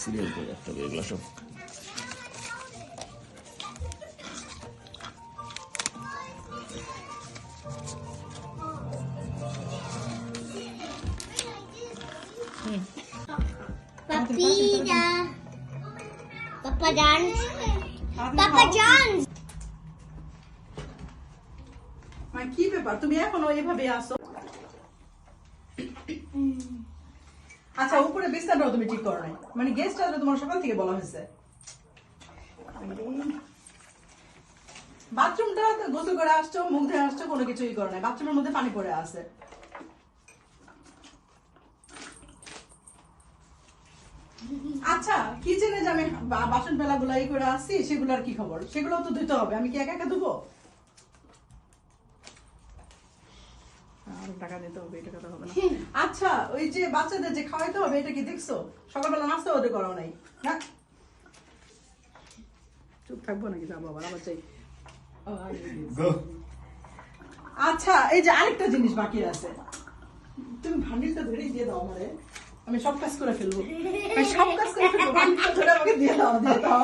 Serial করে রাখতে হবে এগুলো সব Papita. Papa John's. Papa John's. মানে কি ব্যাপার তুমি এখনো এইভাবে আসো আচ্ছা উপরে বিছানাটাও তুমি ঠিক করো মানে গেস্ট আসবে তোমার সকাল থেকে বলা হয়েছে। বাথরুমটা গোসল করে আসছো, মুখ আসছো, কোনো কিছুই করো নাই। বাথরুমের মধ্যে পানি পড়ে আছে। আচ্ছা কিচেনে যে আমি বাসন বেলা গুলা ই করে আসছি, সেগুলোর কি খবর? সেগুলো তো ধুতে হবে। আমি কি একা একা ধুবো? টাকা দিতে হবে এটা কথা হবে না। আচ্ছা ওই যে বাচ্চাদের যে খাওয়াইতে হবে এটা কি দেখছ? সকালবেলা নাস্তা ওদের করাও নাই। না? চুপ থাকব নাকি যাব আবার আবার চাই আচ্ছা এই যে আরেকটা জিনিস বাকি আছে। তুমি ভান্ডিলটা ধরেই দিয়ে দাও আমারে। আমি সব কাজ করে ফেলব। সব কাজ করে ফেলব ভান্ডিলটা ধরে আমাকে দিয়ে দাও দিয়ে দাও।